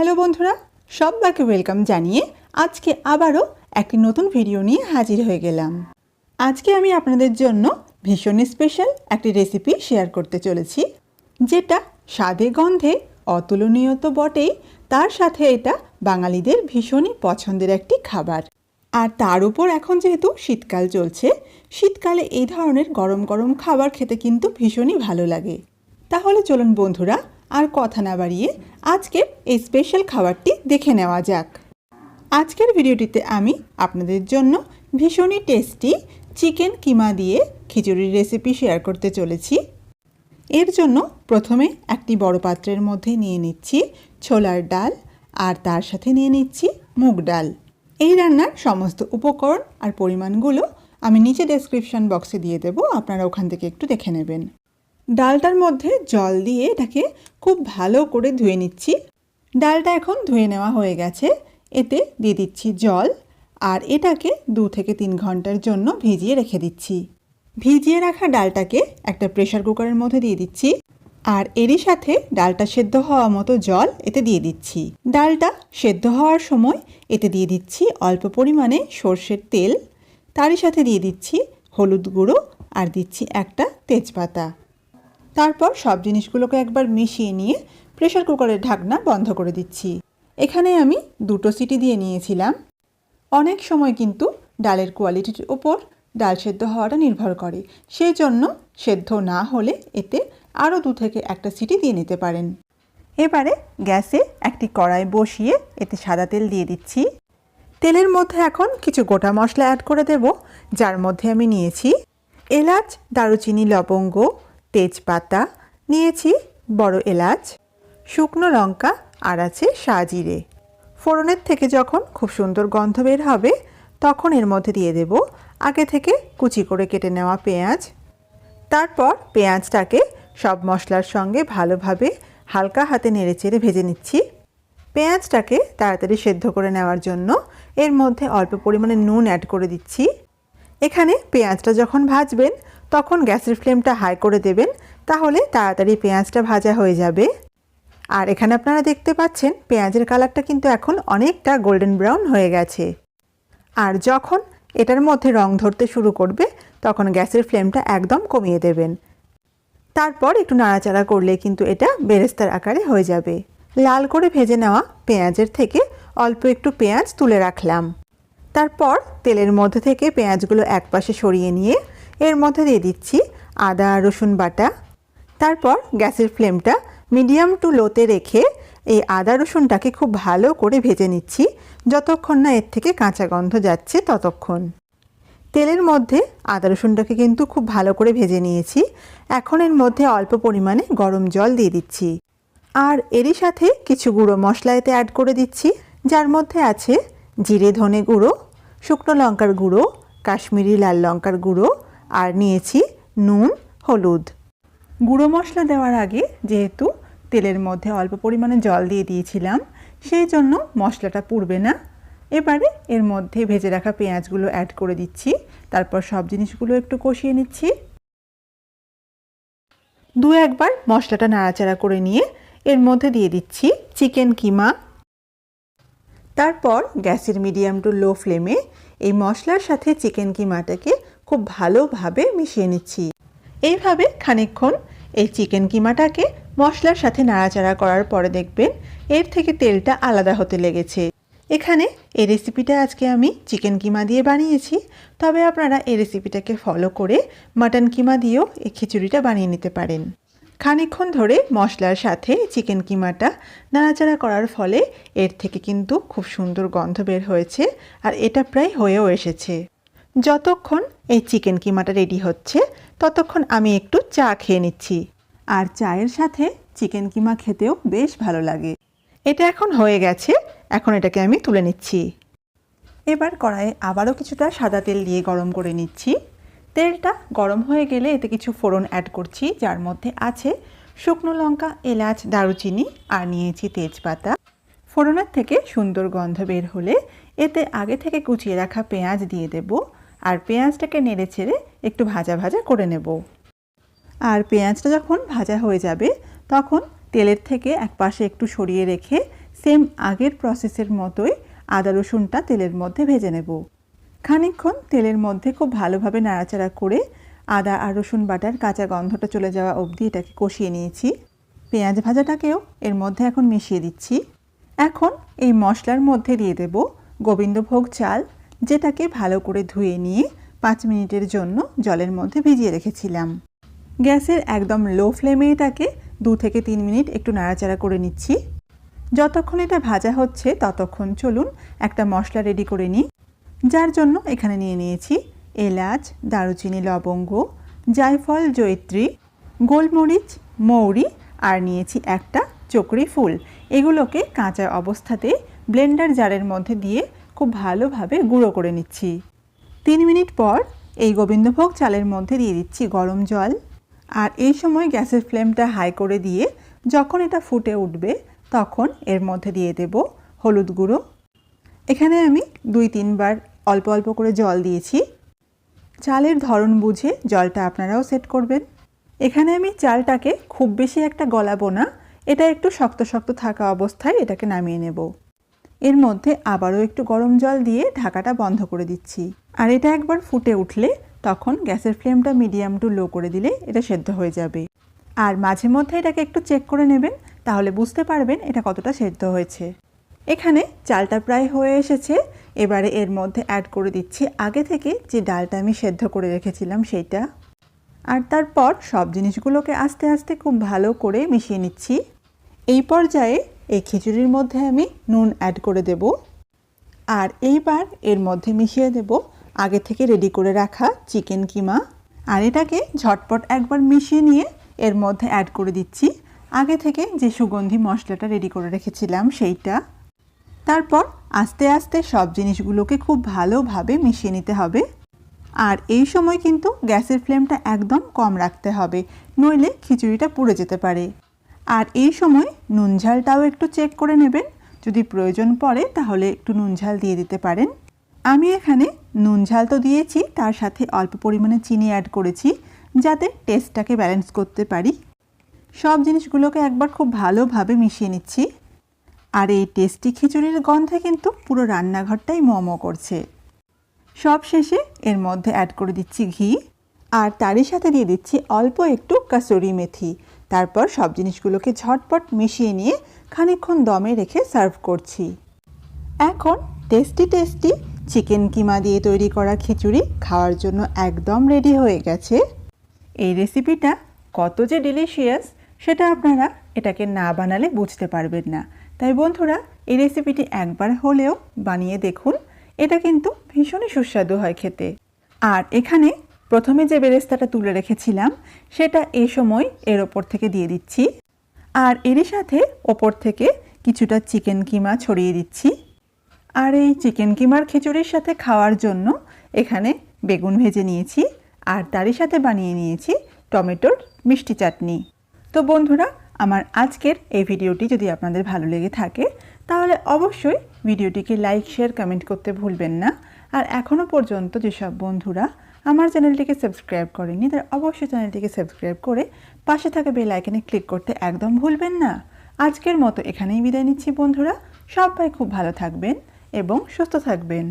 Hello বন্ধুরা, সবাইকে welcome জানিয়ে আজকে আবারও একটি নতুন ভিডিও নিয়ে হাজির হয়ে গেলাম। আজকে আমি আপনাদের জন্য ভীষণ স্পেশাল একটি রেসিপি শেয়ার করতে চলেছি, যেটা স্বাদে গন্ধে অতুলনীয় তো বটেই, তার সাথে এটা বাঙালিদের ভীষণই পছন্দের একটি খাবার। আর তার উপর এখন যেহেতু শীতকাল চলছে, শীতকালে এই ধরনের গরম গরম খাবার খেতে কিন্তু ভীষণই ভালো লাগে। তাহলে চলুন বন্ধুরা আর কথা না বাড়িয়ে আজকের এই স্পেশাল খাবারটি দেখে নেওয়া যাক। আজকের ভিডিওটিতে আমি আপনাদের জন্য ভীষণই টেস্টি চিকেন কিমা দিয়ে খিচুড়ির রেসিপি শেয়ার করতে চলেছি। এর জন্য প্রথমে একটি বড় পাত্রের মধ্যে নিয়ে নিচ্ছি ছোলার ডাল আর তার সাথে নিয়ে নিচ্ছি মুগ ডাল। এই রান্নার সমস্ত উপকরণ আর পরিমাণগুলো আমি নিচে ডেসক্রিপশন বক্সে দিয়ে দেবো, আপনারা ওখান থেকে একটু দেখে নেবেন। ডালটার মধ্যে জল দিয়ে এটাকে খুব ভালো করে ধুয়ে নিচ্ছি। ডালটা এখন ধুয়ে নেওয়া হয়ে গেছে। এতে দিয়ে দিচ্ছি জল আর এটাকে দু থেকে তিন ঘণ্টার জন্য ভিজিয়ে রেখে দিচ্ছি। ভিজিয়ে রাখা ডালটাকে একটা প্রেশার কুকারের মধ্যে দিয়ে দিচ্ছি আর এরই সাথে ডালটা সেদ্ধ হওয়া মতো জল এতে দিয়ে দিচ্ছি। ডালটা সেদ্ধ হওয়ার সময় এতে দিয়ে দিচ্ছি অল্প পরিমাণে সর্ষের তেল। তারই সাথে দিয়ে দিচ্ছি হলুদ গুঁড়ো আর দিচ্ছি একটা তেজপাতা। তারপর সব জিনিসগুলোকে একবার মিশিয়ে নিয়ে প্রেশার কুকারের ঢাকনা বন্ধ করে দিচ্ছি। এখানে আমি দুটো সিটি দিয়ে নিয়েছিলাম। অনেক সময় কিন্তু ডালের কোয়ালিটির ওপর ডাল সেদ্ধ হওয়াটা নির্ভর করে সেই জন্য সেদ্ধ না হলে এতে আরও দু থেকে একটা সিটি দিয়ে নিতে পারেন। এবারে গ্যাসে একটি কড়াই বসিয়ে এতে সাদা তেল দিয়ে দিচ্ছি। তেলের মধ্যে এখন কিছু গোটা মশলা অ্যাড করে দেব, যার মধ্যে আমি নিয়েছি এলাচ, দারুচিনি, লবঙ্গ তেজপাতা, নিয়েছি বড় এলাচ, শুকনো লঙ্কা আর আছে সাজিরে। ফোড়নের থেকে যখন খুব সুন্দর গন্ধ বের হবে, তখন এর মধ্যে দিয়ে দেব আগে থেকে কুচি করে কেটে নেওয়া পেঁয়াজ। তারপর পেঁয়াজটাকে সব মশলার সঙ্গে ভালোভাবে হালকা হাতে নেড়েচেড়ে ভেজে নিচ্ছি। পেঁয়াজটাকে তাড়াতাড়ি সেদ্ধ করে নেওয়ার জন্য এর মধ্যে অল্প পরিমাণে নুন অ্যাড করে দিচ্ছি। এখানে পেঁয়াজটা যখন ভাজবেন তখন গ্যাসের ফ্লেমটা হাই করে দেবেন, তাহলে তাড়াতাড়ি পেঁয়াজটা ভাজা হয়ে যাবে। আর এখানে আপনারা দেখতে পাচ্ছেন, পেঁয়াজের কালারটা কিন্তু এখন অনেকটা গোল্ডেন ব্রাউন হয়ে গেছে। আর যখন এটার মধ্যে রং ধরতে শুরু করবে, তখন গ্যাসের ফ্লেমটা একদম কমিয়ে দেবেন। তারপর একটু নাড়াচাড়া করলে কিন্তু এটা বেরেস্তার আকারে হয়ে যাবে। লাল করে ভেজে নেওয়া পেঁয়াজের থেকে অল্প একটু পেঁয়াজ তুলে রাখলাম। তারপর তেলের মধ্যে থেকে পেঁয়াজগুলো একপাশে সরিয়ে নিয়ে এর মধ্যে দিয়ে দিচ্ছি আদা, রসুন বাটা। তারপর গ্যাসের ফ্লেমটা মিডিয়াম টু লোতে রেখে এই আদা, রসুনটাকে খুব ভালো করে ভেজে নিচ্ছি। যতক্ষণ না এর থেকে কাঁচা গন্ধ যাচ্ছে ততক্ষণ। তেলের মধ্যে আদা, রসুনটাকে কিন্তু খুব ভালো করে ভেজে নিয়েছি। এখন এর মধ্যে অল্প পরিমাণে গরম জল দিয়ে দিচ্ছি। আর এরই সাথে কিছু গুঁড়ো মশলা এতে অ্যাড করে দিচ্ছি, যার মধ্যে আছে জিরে ধনে গুঁড়ো, শুকনো লঙ্কার গুঁড়ো, কাশ্মীরি লাল লঙ্কার গুঁড়ো আর নিয়েছি নুন, হলুদ। গুঁড়ো মশলা দেওয়ার আগে যেহেতু তেলের মধ্যে অল্প পরিমাণে জল দিয়ে দিয়েছিলাম, সেই জন্য মশলাটা পুড়বে না। এবারে এর মধ্যে ভেজে রাখা পেঁয়াজগুলো অ্যাড করে দিচ্ছি। তারপর সব জিনিসগুলো একটু কষিয়ে নিচ্ছি। দু একবার মশলাটা নাড়াচাড়া করে নিয়ে এর মধ্যে দিয়ে দিচ্ছি চিকেন কিমা। তারপর গ্যাসের মিডিয়াম টু লো ফ্লেমে এই মশলার সাথে চিকেন কিমাটাকে খুব ভালোভাবে মিশিয়ে নিচ্ছি। এইভাবে খানিকক্ষণ এই চিকেন কিমাটাকে মশলার সাথে নাড়াচাড়া করার পরে দেখবেন এর থেকে তেলটা আলাদা হতে লেগেছে। এখানে এই রেসিপিটা আজকে আমি চিকেন কিমা দিয়ে বানিয়েছি। তবে আপনারা এই রেসিপিটাকে ফলো করে মাটন কিমা দিয়েও এই খিচুড়িটা বানিয়ে নিতে পারেন। খানিকক্ষণ ধরে মশলার সাথে চিকেন কিমাটা নাড়াচাড়া করার ফলে এর থেকে কিন্তু খুব সুন্দর গন্ধ বের হয়েছে আর এটা প্রায় হয়েও এসেছে। যতক্ষণ এই চিকেন কিমাটা রেডি হচ্ছে, ততক্ষণ আমি একটু চা খেয়ে নিচ্ছি। আর চায়ের সাথে চিকেন কিমা খেতেও বেশ ভালো লাগে। এটা এখন হয়ে গেছে, এখন এটাকে আমি তুলে নিচ্ছি। এবার কড়াইয়ে আবারও কিছুটা সাদা তেল দিয়ে গরম করে নিচ্ছি। তেলটা গরম হয়ে গেলে এতে কিছু ফোড়ন অ্যাড করছি, যার মধ্যে আছে শুকনো লঙ্কা, এলাচ, দারুচিনি আর নিয়েছি তেজপাতা। ফোড়নের থেকে সুন্দর গন্ধ বের হলে এতে আগে থেকে কুচিয়ে রাখা পেঁয়াজ দিয়ে দেব আর পেঁয়াজটাকে নেড়ে ছেড়ে একটু ভাজা ভাজা করে নেব। আর পেঁয়াজটা যখন ভাজা হয়ে যাবে, তখন তেলের থেকে এক পাশে একটু সরিয়ে রেখে সেম আগের প্রসেসের মতোই আদা রসুনটা তেলের মধ্যে ভেজে নেব। খানিকক্ষণ তেলের মধ্যে খুব ভালোভাবে নাড়াচাড়া করে আদা আর রসুন বাটার কাঁচা গন্ধটা চলে যাওয়া অবধি এটাকে কষিয়ে নিয়েছি। পেঁয়াজ ভাজাটাকেও এর মধ্যে এখন মিশিয়ে দিচ্ছি। এখন এই মশলার মধ্যে দিয়ে দেব গোবিন্দভোগ চাল, যেটাকে ভালো করে ধুয়ে নিয়ে পাঁচ মিনিটের জন্য জলের মধ্যে ভিজিয়ে রেখেছিলাম। গ্যাসের একদম লো ফ্লেমে এটাকে দু থেকে তিন মিনিট একটু নাড়াচাড়া করে নিচ্ছি। যতক্ষণ এটা ভাজা হচ্ছে, ততক্ষণ চলুন একটা মশলা রেডি করে নিই। যার জন্য এখানে নিয়ে নিয়েছি এলাচ, দারুচিনি, লবঙ্গ, জায়ফল, জয়ত্রী, গোলমরিচ, মৌরি আর নিয়েছি একটা চকরি ফুল। এগুলোকে কাঁচা অবস্থাতে ব্লেন্ডার জারের মধ্যে দিয়ে খুব ভালোভাবে গুঁড়ো করে নিচ্ছি। তিন মিনিট পর এই গোবিন্দভোগ চালের মধ্যে দিয়ে দিচ্ছি গরম জল আর এই সময় গ্যাসের ফ্লেমটা হাই করে দিয়ে যখন এটা ফুটে উঠবে তখন এর মধ্যে দিয়ে দেব হলুদ গুঁড়ো এখানে আমি দুই, তিনবার অল্প অল্প করে জল দিয়েছি। চালের ধরন বুঝে জলটা আপনারাও সেট করবেন। এখানে আমি চালটাকে খুব বেশি একটা গলাবো না, এটা একটু শক্ত শক্ত থাকা অবস্থায় এটাকে নামিয়ে নেব। এর মধ্যে আবারও একটু গরম জল দিয়ে ঢাকাটা বন্ধ করে দিচ্ছি। আর এটা একবার ফুটে উঠলে তখন গ্যাসের ফ্লেমটা মিডিয়াম টু লো করে দিলে এটা সেদ্ধ হয়ে যাবে। আর মাঝে মধ্যে এটাকে একটু চেক করে নেবেন, তাহলে বুঝতে পারবেন এটা কতটা সেদ্ধ হয়েছে। এখানে চালটা প্রায় হয়ে এসেছে। এবারে এর মধ্যে অ্যাড করে দিচ্ছি। আগে থেকে যে ডালটা আমি সেদ্ধ করে রেখেছিলাম সেইটা। আর তারপর সব জিনিসগুলোকে আস্তে আস্তে খুব ভালো করে মিশিয়ে নিচ্ছি। এই পর্যায়ে এই খিচুড়ির মধ্যে আমি নুন অ্যাড করে দেব। আর এইবার এর মধ্যে মিশিয়ে দেব আগে থেকে রেডি করে রাখা চিকেন কিমা। আর এটাকে ঝটপট একবার মিশিয়ে নিয়ে এর মধ্যে অ্যাড করে দিচ্ছি। আগে থেকে যে সুগন্ধি মশলাটা রেডি করে রেখেছিলাম সেইটা। তারপর আস্তে আস্তে সব জিনিসগুলোকে খুব ভালোভাবে মিশিয়ে নিতে হবে। আর এই সময় কিন্তু গ্যাসের ফ্লেমটা একদম কম রাখতে হবে, নইলে খিচুড়িটা পুড়ে যেতে পারে। আর এই সময় নুন ঝালটাও একটু চেক করে নেবেন। যদি প্রয়োজন পড়ে তাহলে একটু নুন ঝাল দিয়ে দিতে পারেন। আমি এখানে নুন ঝাল তো দিয়েছি, তার সাথে অল্প পরিমাণে চিনি অ্যাড করেছি, যাতে টেস্টটাকে ব্যালেন্স করতে পারি। সব জিনিসগুলোকে একবার খুব ভালোভাবে মিশিয়ে নিচ্ছি। আর এই টেস্টি খিচুড়ির গন্ধে কিন্তু পুরো রান্নাঘরটাই মোমো করছে। সব শেষে এর মধ্যে অ্যাড করে দিচ্ছি ঘি, আর তারই সাথে দিয়ে দিচ্ছি অল্প একটু কাসুরি মেথি। তারপর সব জিনিসগুলোকে ঝটপট মিশিয়ে নিয়ে খানিকক্ষণ দমে রেখে সার্ভ করছি। এখন টেস্টি টেস্টি চিকেন কিমা দিয়ে তৈরি করা খিচুড়ি খাওয়ার জন্য একদম রেডি হয়ে গেছে। এই রেসিপিটা কত যে ডিলিশিয়াস সেটা আপনারা এটাকে না বানালে বুঝতে পারবেন না। তাই বন্ধুরা, এই রেসিপিটি একবার হলেও বানিয়ে দেখুন। এটা কিন্তু ভীষণই সুস্বাদু হয় খেতে। আর এখানে প্রথমে যে বেরেস্তাটা তুলে রেখেছিলাম, সেটা এই সময় এর ওপর থেকে দিয়ে দিচ্ছি। আর এরই সাথে ওপর থেকে কিছুটা চিকেন কিমা ছড়িয়ে দিচ্ছি। আর এই চিকেন কিমার খিচুড়ির সাথে খাওয়ার জন্য এখানে বেগুন ভেজে নিয়েছি। আর তারই সাথে বানিয়ে নিয়েছি টমেটোর মিষ্টি চাটনি। তো বন্ধুরা আমার আজকের এই ভিডিওটি যদি আপনাদের ভালো লেগে থাকে, তাহলে অবশ্যই ভিডিওটিকে লাইক, শেয়ার, কমেন্ট করতে ভুলবেন না। আর এখনও পর্যন্ত যেসব বন্ধুরা আমার চ্যানেলটিকে সাবস্ক্রাইব করেনি, তারা অবশ্যই চ্যানেলটিকে সাবস্ক্রাইব করে পাশে থাকা বেল আইকনে ক্লিক করতে একদম ভুলবেন না। আজকের মতো এখানেই বিদায় নিচ্ছি বন্ধুরা। সবাই খুব ভালো থাকবেন এবং সুস্থ থাকবেন।